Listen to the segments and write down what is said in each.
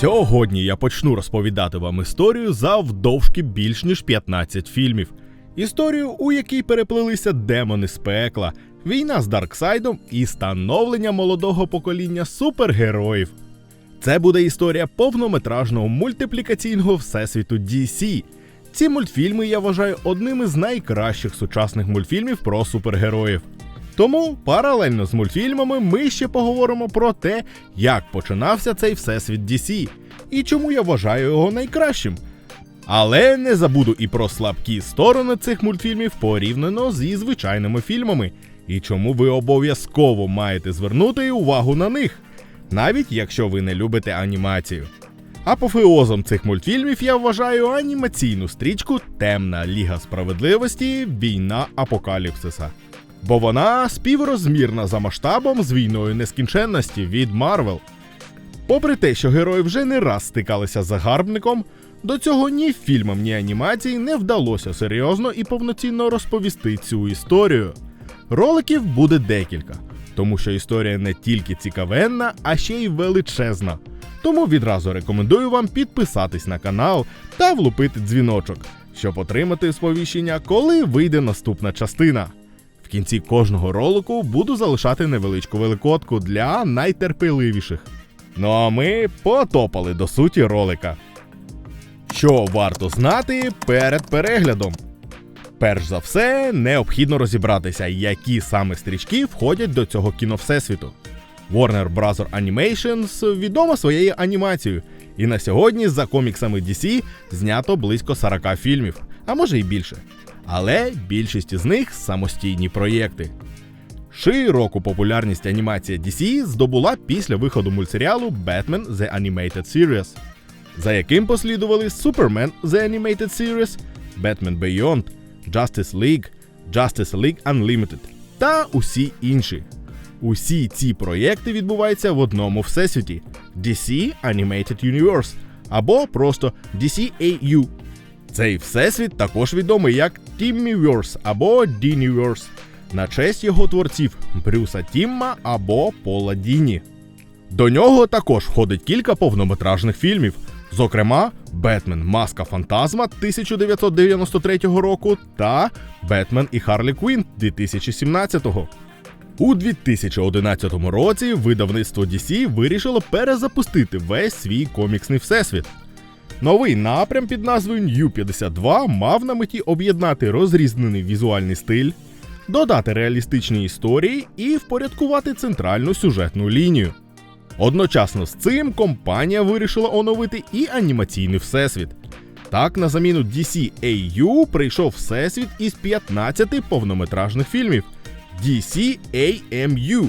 Сьогодні я почну розповідати вам історію завдовжки більш ніж 15 фільмів. Історію, у якій переплилися демони з пекла, війна з Дарксайдом і становлення молодого покоління супергероїв. Це буде історія повнометражного мультиплікаційного всесвіту DC. Ці мультфільми я вважаю одним із найкращих сучасних мультфільмів про супергероїв. Тому паралельно з мультфільмами ми ще поговоримо про те, як починався цей всесвіт DC і чому я вважаю його найкращим. Але не забуду і про слабкі сторони цих мультфільмів порівняно зі звичайними фільмами, і чому ви обов'язково маєте звернути увагу на них, навіть якщо ви не любите анімацію. Апофеозом цих мультфільмів я вважаю анімаційну стрічку Темна Ліга справедливості Війна Апокаліпсиса. Бо вона співрозмірна за масштабом з війною нескінченності від Марвел. Попри те, що герої вже не раз стикалися з загарбником, до цього ні фільмам, ні анімації не вдалося серйозно і повноцінно розповісти цю історію. Роликів буде декілька, тому що історія не тільки цікавенна, а ще й величезна. Тому відразу рекомендую вам підписатись на канал та влупити дзвіночок, щоб отримати сповіщення, коли вийде наступна частина. В кінці кожного ролику буду залишати невеличку великодку для найтерпеливіших. Ну а ми потопали до суті ролика. Що варто знати перед переглядом? Перш за все, необхідно розібратися, які саме стрічки входять до цього кіновсесвіту. Warner Bros. Animations відома своєю анімацією, і на сьогодні за коміксами DC знято близько 40 фільмів, а може й більше. Але більшість із них самостійні проєкти. Широку популярність анімація DC здобула після виходу мультсеріалу Batman The Animated Series, за яким послідували Superman The Animated Series, Batman Beyond, Justice League, Justice League Unlimited та усі інші. Усі ці проєкти відбуваються в одному всесвіті DC Animated Universe або просто DCAU. Цей всесвіт також відомий як Timmyverse або Diniverse на честь його творців Брюса Тімма або Пола Діні. До нього також входить кілька повнометражних фільмів, зокрема Бетмен Маска Фантазма 1993 року та Бетмен і Харлі Квін 2017 у 2011 році видавництво DC вирішило перезапустити весь свій коміксний всесвіт. Новий напрям під назвою New 52 мав на меті об'єднати розрізнений візуальний стиль, додати реалістичні історії і впорядкувати центральну сюжетну лінію. Одночасно з цим компанія вирішила оновити і анімаційний всесвіт. Так, на заміну DCAU прийшов всесвіт із 15 повнометражних фільмів DCAMU.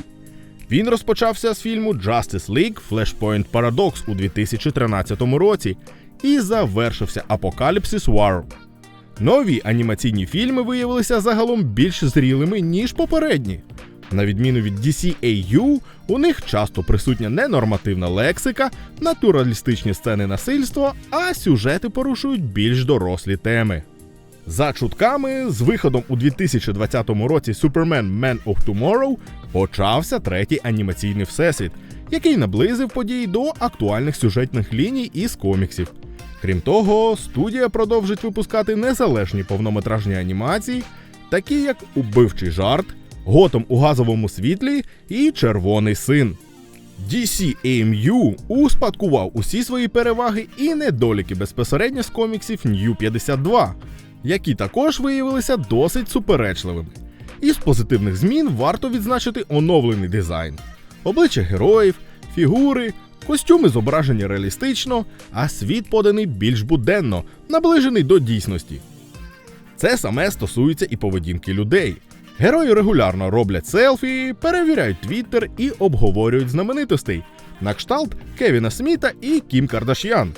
Він розпочався з фільму Justice League Flashpoint Paradox у 2013 році і завершився Апокаліпсис War. Нові анімаційні фільми виявилися загалом більш зрілими, ніж попередні. На відміну від DCAU, у них часто присутня ненормативна лексика, натуралістичні сцени насильства, а сюжети порушують більш дорослі теми. За чутками, з виходом у 2020 році Superman Man of Tomorrow почався третій анімаційний всесвіт, який наблизив події до актуальних сюжетних ліній із коміксів. Крім того, студія продовжить випускати незалежні повнометражні анімації, такі як Убивчий жарт, Готом у газовому світлі і Червоний син. DC AMU успадкував усі свої переваги і недоліки безпосередньо з коміксів New 52, які також виявилися досить суперечливими. Із позитивних змін варто відзначити оновлений дизайн, обличчя героїв, фігури, костюми зображені реалістично, а світ поданий більш буденно, наближений до дійсності. Це саме стосується і поведінки людей. Герої регулярно роблять селфі, перевіряють твіттер і обговорюють знаменитостей на кшталт Кевіна Сміта і Кім Кардаш'ян.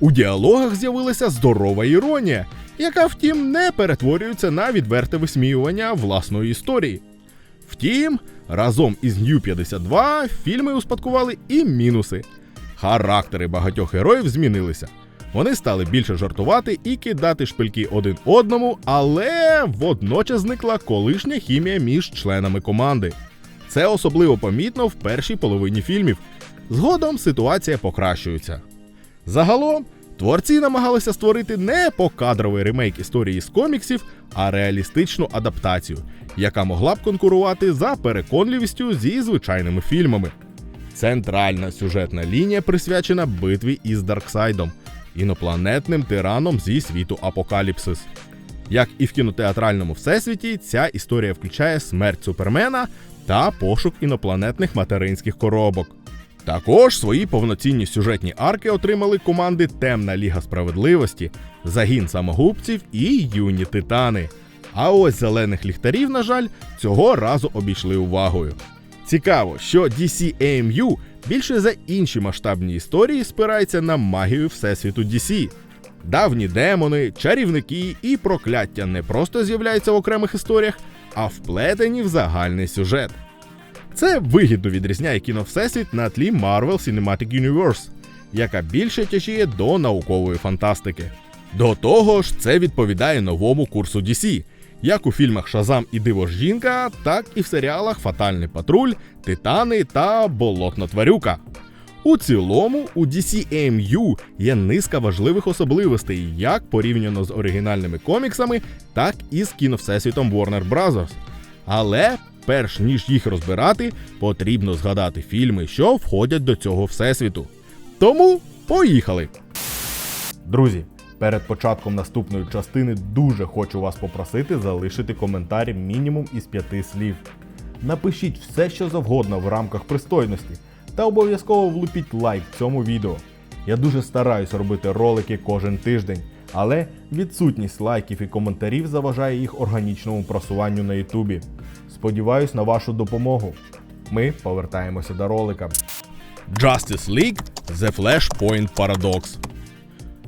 У діалогах з'явилася здорова іронія, яка, втім, не перетворюється на відверте висміювання власної історії. Втім, разом із New 52 фільми успадкували і мінуси. Характери багатьох героїв змінилися. Вони стали більше жартувати і кидати шпильки один одному, але водночас зникла колишня хімія між членами команди. Це особливо помітно в першій половині фільмів. Згодом ситуація покращується. Загалом, творці намагалися створити не покадровий ремейк історії з коміксів, а реалістичну адаптацію, яка могла б конкурувати за переконливістю зі звичайними фільмами. Центральна сюжетна лінія присвячена битві із Дарксайдом, інопланетним тираном зі світу Апокаліпсис. Як і в кінотеатральному всесвіті, ця історія включає смерть Супермена та пошук інопланетних материнських коробок. Також свої повноцінні сюжетні арки отримали команди Темна Ліга Справедливості, Загін самогубців і Юні Титани. А ось зелених ліхтарів, на жаль, цього разу обійшли увагою. Цікаво, що DC AMU більше за інші масштабні історії спирається на магію Всесвіту DC. Давні демони, чарівники і прокляття не просто з'являються в окремих історіях, а вплетені в загальний сюжет. Це вигідно відрізняє кіно Всесвіт на тлі Marvel Cinematic Universe, яка більше тяжіє до наукової фантастики. До того ж, це відповідає новому курсу DC, як у фільмах Шазам і Диво жінка, так і в серіалах Фатальний патруль, Титани та Болотна тварюка. У цілому, у DC AMU є низка важливих особливостей, як порівняно з оригінальними коміксами, так і з кіновсесвітом Warner Bros. Але перш ніж їх розбирати, потрібно згадати фільми, що входять до цього всесвіту. Тому поїхали! Друзі, перед початком наступної частини дуже хочу вас попросити залишити коментар мінімум із п'яти слів. Напишіть все, що завгодно в рамках пристойності, та обов'язково влупіть лайк цьому відео. Я дуже стараюсь робити ролики кожен тиждень, але відсутність лайків і коментарів заважає їх органічному просуванню на Ютубі. Сподіваюсь на вашу допомогу. Ми повертаємося до ролика. Justice League The Flashpoint Paradox.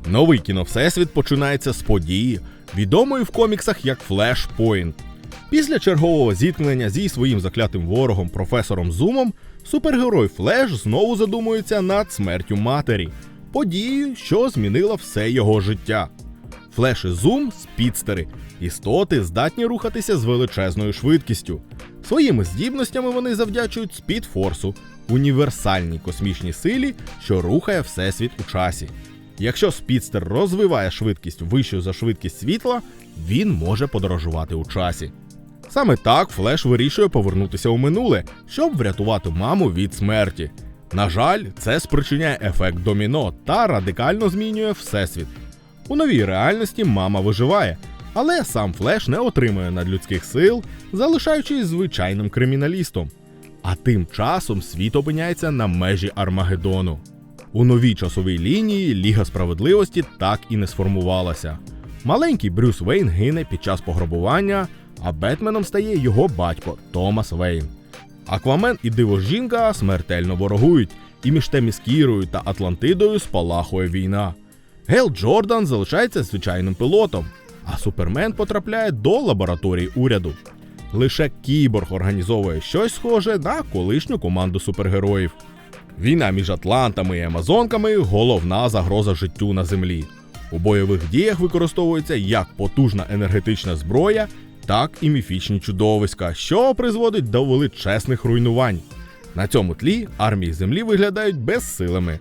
Новий кіновсесвіт починається з події, відомої в коміксах як Flashpoint. Після чергового зіткнення зі своїм заклятим ворогом професором Зумом, супергерой Флеш знову задумується над смертю матері, подією, що змінила все його життя. Флеш і Зум спідстери, істоти здатні рухатися з величезною швидкістю. Своїми здібностями вони завдячують спідфорсу, універсальній космічній силі, що рухає всесвіт у часі. Якщо спідстер розвиває швидкість вищу за швидкість світла, він може подорожувати у часі. Саме так Флеш вирішує повернутися у минуле, щоб врятувати маму від смерті. На жаль, це спричиняє ефект доміно та радикально змінює всесвіт. У новій реальності мама виживає, але сам Флеш не отримує надлюдських сил, залишаючись звичайним криміналістом. А тим часом світ опиняється на межі Армагеддону. У новій часовій лінії Ліга справедливості так і не сформувалася. Маленький Брюс Вейн гине під час пограбування, а Бетменом стає його батько Томас Вейн. Аквамен і диво жінка смертельно ворогують, і між Теміскірою та Атлантидою спалахує війна. Гел Джордан залишається звичайним пілотом, а Супермен потрапляє до лабораторії уряду. Лише кіборг організовує щось схоже на колишню команду супергероїв. Війна між Атлантами і Амазонками головна загроза життю на землі. У бойових діях використовується як потужна енергетична зброя, так і міфічні чудовиська, що призводить до величезних руйнувань. На цьому тлі армії землі виглядають безсилими.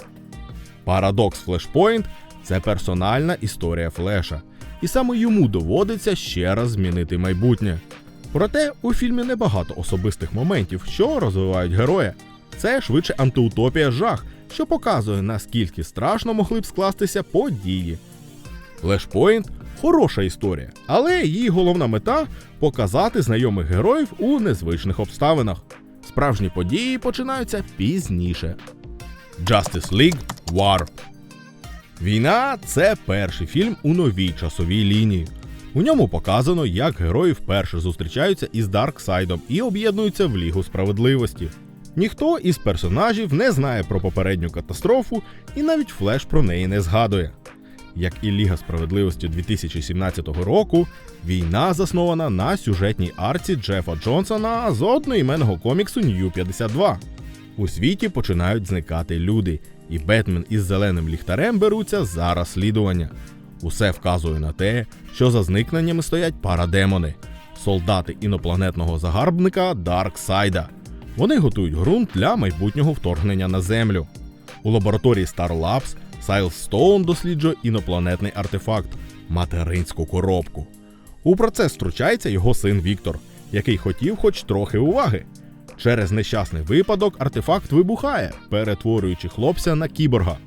Парадокс Флешпойнт це персональна історія Флеша, і саме йому доводиться ще раз змінити майбутнє. Проте у фільмі небагато особистих моментів, що розвивають героя. Це швидше антиутопія жах, що показує, наскільки страшно могли б скластися події. Flashpoint – хороша історія, але її головна мета показати знайомих героїв у незвичних обставинах. Справжні події починаються пізніше. Justice League War Війна це перший фільм у новій часовій лінії. У ньому показано, як герої вперше зустрічаються із Дарксайдом і об'єднуються в Лігу справедливості. Ніхто із персонажів не знає про попередню катастрофу, і навіть Флеш про неї не згадує. Як і Ліга справедливості 2017 року, війна заснована на сюжетній арці Джефа Джонсона з одноіменного коміксу New 52. У світі починають зникати люди, і Бетмен із зеленим ліхтарем беруться за розслідування. Усе вказує на те, що за зникненнями стоять парадемони, солдати інопланетного загарбника Дарксайда. Вони готують ґрунт для майбутнього вторгнення на землю. У лабораторії Star Labs Сайлз Стоун досліджує інопланетний артефакт материнську коробку. У процес втручається його син Віктор, який хотів хоч трохи уваги. Через нещасний випадок артефакт вибухає, перетворюючи хлопця на кіборга.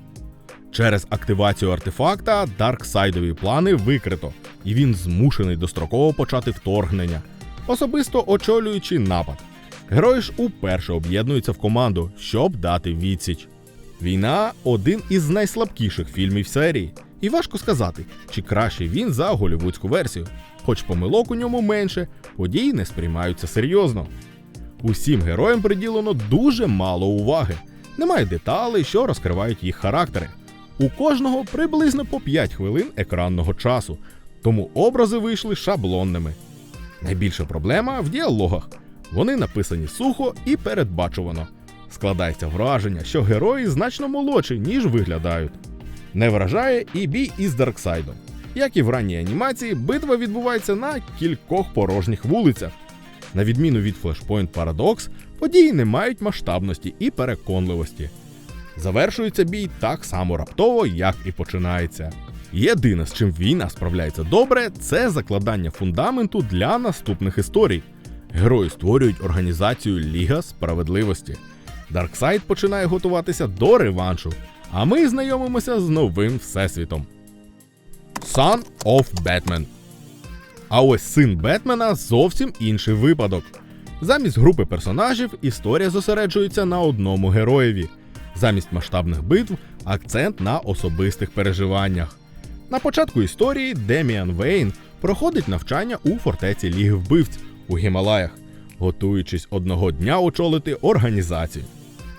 Через активацію артефакта Дарксайдові плани викрито, і він змушений достроково почати вторгнення, особисто очолюючи напад. Герої ж уперше об'єднуються в команду, щоб дати відсіч. Війна один із найслабкіших фільмів серії, і важко сказати, чи кращий він за голівудську версію. Хоч помилок у ньому менше, події не сприймаються серйозно. Усім героям приділено дуже мало уваги. Немає деталей, що розкривають їх характери. У кожного приблизно по 5 хвилин екранного часу, тому образи вийшли шаблонними. Найбільша проблема в діалогах. Вони написані сухо і передбачувано. Складається враження, що герої значно молодші, ніж виглядають. Не вражає і бій із Дарксайдом. Як і в ранній анімації, битва відбувається на кількох порожніх вулицях. На відміну від Flashpoint Paradox, події не мають масштабності і переконливості. Завершується бій так само раптово, як і починається. Єдине, з чим війна справляється добре, це закладання фундаменту для наступних історій. Герої створюють організацію Ліга Справедливості. Дарксайд починає готуватися до реваншу, а ми знайомимося з новим всесвітом. Son of Batman. А ось син Бетмена зовсім інший випадок. Замість групи персонажів історія зосереджується на одному героєві. Замість масштабних битв акцент на особистих переживаннях. На початку історії Деміан Вейн проходить навчання у фортеці Ліги вбивць у Гімалаях, готуючись одного дня очолити організацію.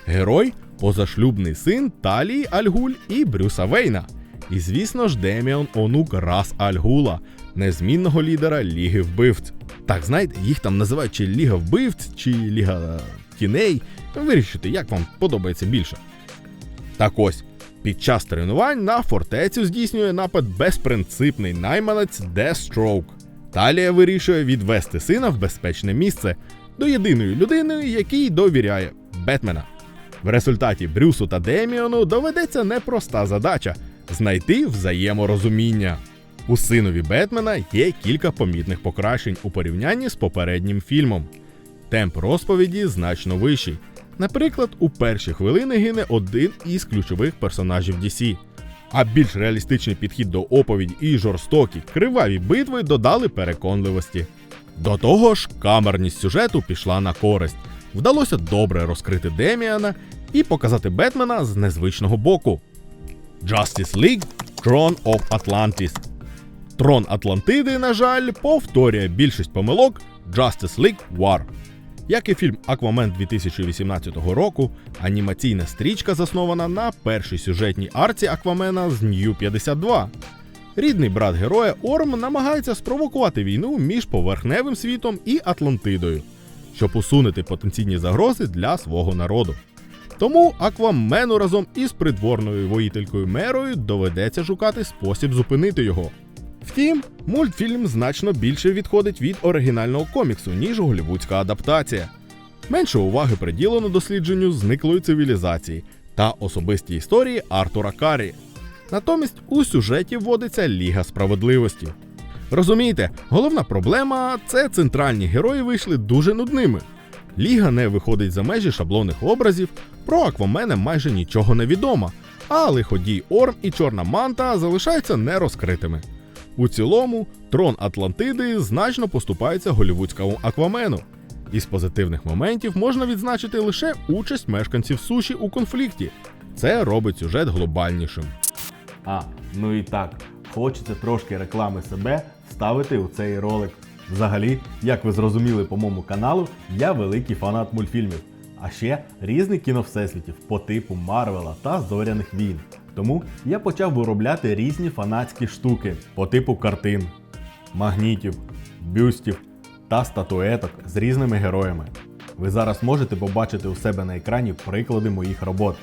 Герой позашлюбний син Талії Альгуль і Брюса Вейна. І, звісно ж, Деміан онук Рас Альгула, незмінного лідера Ліги вбивць. Так, знаєте, їх там називають чи Ліга вбивць, чи Ліга тіней. Вирішите, як вам подобається більше. Так ось, під час тренувань на фортецю здійснює напад безпринципний найманець Deathstroke. Талія вирішує відвести сина в безпечне місце до єдиної людини, якій довіряє Бетмена. В результаті Брюсу та Деміону доведеться непроста задача знайти взаєморозуміння. У синові Бетмена є кілька помітних покращень у порівнянні з попереднім фільмом. Темп розповіді значно вищий. Наприклад, у перші хвилини гине один із ключових персонажів DC. А більш реалістичний підхід до оповіді і жорстокі, криваві битви додали переконливості. До того ж, камерність сюжету пішла на користь. Вдалося добре розкрити Деміана і показати Бетмена з незвичного боку. Justice League Throne of Atlantis. Трон Атлантиди, на жаль, повторює більшість помилок Justice League War. Як і фільм Аквамен 2018 року, анімаційна стрічка заснована на першій сюжетній арці Аквамена з Нью 52. Рідний брат героя Орм намагається спровокувати війну між поверхневим світом і Атлантидою, щоб усунути потенційні загрози для свого народу. Тому Аквамену разом із придворною воїтелькою Мерою доведеться шукати спосіб зупинити його. Втім, мультфільм значно більше відходить від оригінального коміксу, ніж голівудська адаптація. Менше уваги приділено дослідженню зниклої цивілізації та особистій історії Артура Карі. Натомість у сюжеті вводиться Ліга справедливості. Розумієте, головна проблема це центральні герої вийшли дуже нудними. Ліга не виходить за межі шаблонних образів, про Аквамена майже нічого не відомо, а лиходій Орм і Чорна Манта залишаються нерозкритими. У цілому, трон Атлантиди значно поступається голівудському Аквамену. Із позитивних моментів можна відзначити лише участь мешканців суші у конфлікті. Це робить сюжет глобальнішим. А, ну і так, хочеться трошки реклами себе вставити у цей ролик. Взагалі, як ви зрозуміли по моєму каналу, я великий фанат мультфільмів, а ще різних кіновсесвітів по типу Марвела та Зоряних війн. Тому я почав виробляти різні фанатські штуки по типу картин, магнітів, бюстів та статуеток з різними героями. Ви зараз можете побачити у себе на екрані приклади моїх робот.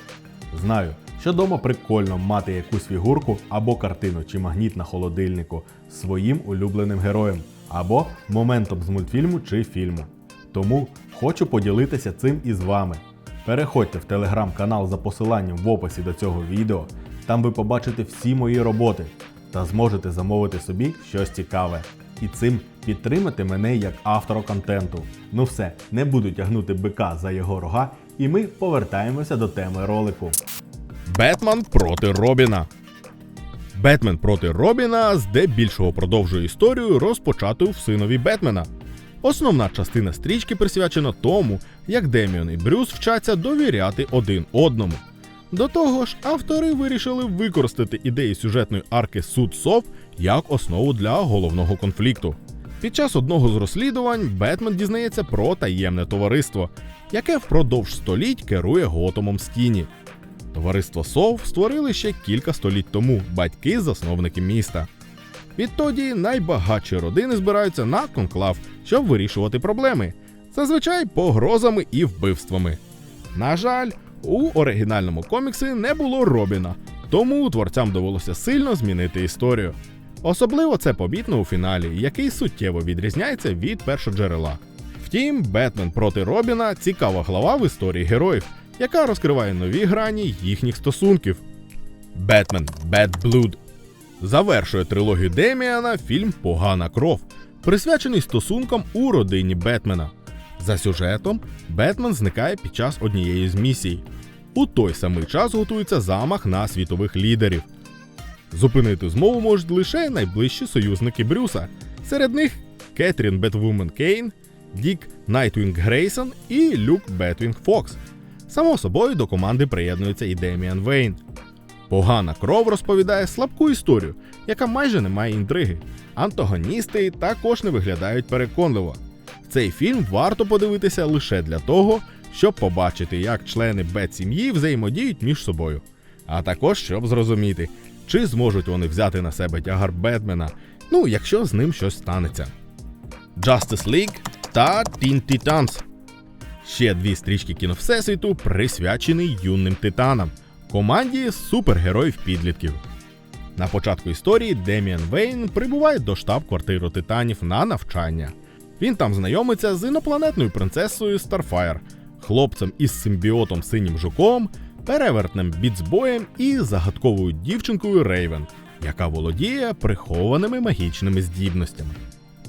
Знаю, що дома прикольно мати якусь фігурку або картину чи магніт на холодильнику своїм улюбленим героєм, або моментом з мультфільму чи фільму. Тому хочу поділитися цим із вами. Переходьте в телеграм-канал за посиланням в описі до цього відео, Там ви побачите всі мої роботи та зможете замовити собі щось цікаве. І цим підтримати мене як автора контенту. Ну все, не буду тягнути бика за його рога, і ми повертаємося до теми ролику. Бетмен проти Робіна. Бетмен проти Робіна здебільшого продовжує історію, розпочату в синові Бетмена. Основна частина стрічки присвячена тому, як Деміон і Брюс вчаться довіряти один одному. До того ж, автори вирішили використати ідеї сюжетної арки Суд Сов як основу для головного конфлікту. Під час одного з розслідувань Бетмен дізнається про таємне товариство, яке впродовж століть керує Готомом Стіні. Товариство Сов створили ще кілька століть тому батьки-засновники міста. Відтоді найбагатші родини збираються на конклав, щоб вирішувати проблеми, зазвичай погрозами і вбивствами. На жаль, у оригінальному коміксі не було Робіна, тому творцям довелося сильно змінити історію. Особливо це помітно у фіналі, який суттєво відрізняється від першоджерела. Втім, Бетмен проти Робіна цікава глава в історії героїв, яка розкриває нові грані їхніх стосунків. Бетмен Bad Blood завершує трилогію Деміана фільм Погана кров, присвячений стосункам у родині Бетмена. За сюжетом, Бетмен зникає під час однієї з місій. У той самий час готується замах на світових лідерів. Зупинити змову можуть лише найближчі союзники Брюса. Серед них Кетрін Бетвумен Кейн, Дік Найтвінг Грейсон і Люк Бетвінг Фокс. Само собою до команди приєднується і Деміан Вейн. Погана кров розповідає слабку історію, яка майже не має інтриги. Антагоністи також не виглядають переконливо. Цей фільм варто подивитися лише для того, щоб побачити, як члени Бет-сім'ї взаємодіють між собою, а також щоб зрозуміти, чи зможуть вони взяти на себе тягар Бетмена, ну якщо з ним щось станеться. Justice League та Teen Titans. Ще дві стрічки кіно Всесвіту присвячені юним титанам, команді супергероїв підлітків. На початку історії Деміан Вейн прибуває до штаб-квартиру титанів на навчання. Він там знайомиться з інопланетною принцесою Старфайр, хлопцем із симбіотом синім жуком, перевертнем біцбоєм і загадковою дівчинкою Рейвен, яка володіє прихованими магічними здібностями.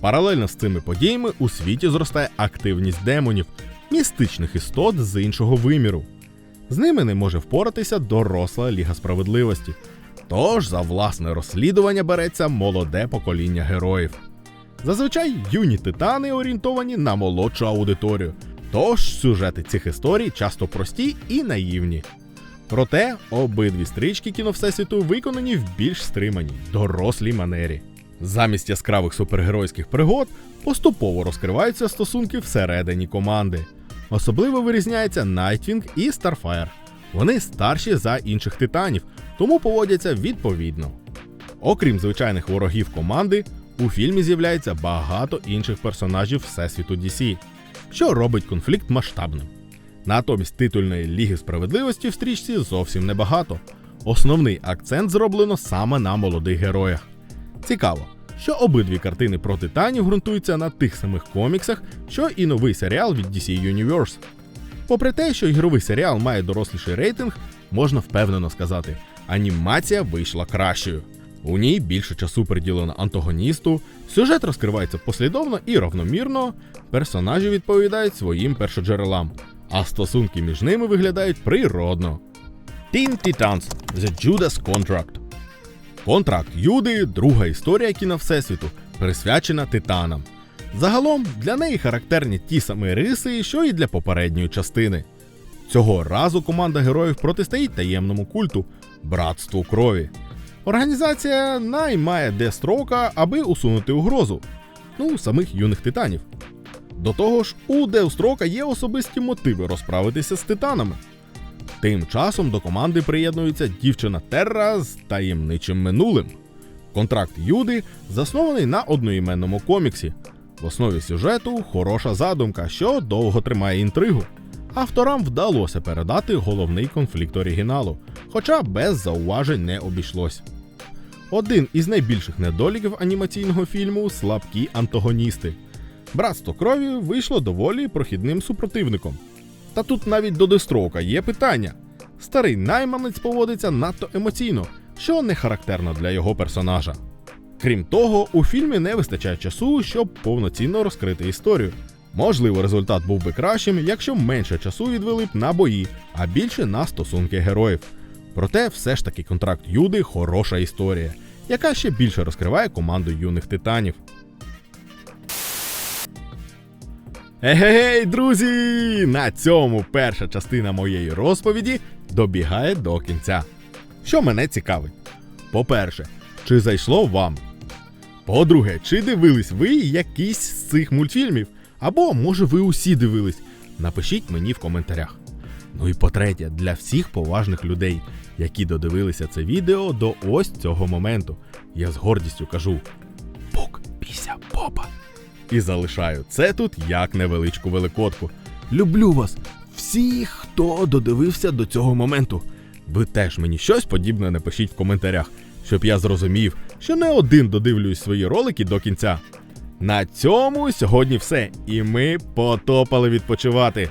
Паралельно з цими подіями у світі зростає активність демонів, містичних істот з іншого виміру. З ними не може впоратися доросла Ліга справедливості. Тож за власне розслідування береться молоде покоління героїв. Зазвичай юні титани орієнтовані на молодшу аудиторію, тож сюжети цих історій часто прості і наївні. Проте обидві стрічки кіно Всесвіту виконані в більш стриманій, дорослій манері. Замість яскравих супергеройських пригод поступово розкриваються стосунки всередині команди. Особливо вирізняється Найтвінг і Старфайр. Вони старші за інших титанів, тому поводяться відповідно. Окрім звичайних ворогів команди, у фільмі з'являється багато інших персонажів Всесвіту DC, що робить конфлікт масштабним. Натомість титульної Ліги справедливості в стрічці зовсім небагато. Основний акцент зроблено саме на молодих героях. Цікаво, що обидві картини про титанів ґрунтуються на тих самих коміксах, що і новий серіал від DC Universe. Попри те, що ігровий серіал має доросліший рейтинг, можна впевнено сказати, анімація вийшла кращою. У ній більше часу приділено антагоністу, сюжет розкривається послідовно і равномірно, персонажі відповідають своїм першоджерелам, а стосунки між ними виглядають природно. Teen Titans The Judas Contract Контракт Юди друга історія кіно Всесвіту, присвячена титанам. Загалом для неї характерні ті самі риси, що і для попередньої частини. Цього разу команда героїв протистоїть таємному культу братству крові. Організація наймає Дестрока, аби усунути угрозу. Ну, самих юних титанів. До того ж, у Деустрока є особисті мотиви розправитися з титанами. Тим часом до команди приєднується дівчина Терра з таємничим минулим. Контракт Юди заснований на одноіменному коміксі. В основі сюжету хороша задумка, що довго тримає інтригу. Авторам вдалося передати головний конфлікт оригіналу, хоча без зауважень не обійшлось. Один із найбільших недоліків анімаційного фільму слабкі антагоністи. Братство крові вийшло доволі прохідним супротивником. Та тут навіть до Дестроука є питання. Старий найманець поводиться надто емоційно, що не характерно для його персонажа. Крім того, у фільмі не вистачає часу, щоб повноцінно розкрити історію. Можливо, результат був би кращим, якщо менше часу відвели б на бої, а більше на стосунки героїв. Проте, все ж таки, контракт Юди хороша історія, яка ще більше розкриває команду юних титанів. Егегей, друзі! На цьому перша частина моєї розповіді добігає до кінця. Що мене цікавить? По-перше, чи зайшло вам? По-друге, чи дивились ви якийсь з цих мультфільмів? Або, може, ви усі дивились? Напишіть мені в коментарях. Ну і по-третє, для всіх поважних людей, які додивилися це відео до ось цього моменту. Я з гордістю кажу: Пук, піся, попа. І залишаю це тут як невеличку великодку. Люблю вас, всіх, хто додивився до цього моменту. Ви теж мені щось подібне напишіть в коментарях, щоб я зрозумів, що не один додивлююсь свої ролики до кінця. На цьому сьогодні все, і ми потопали відпочивати.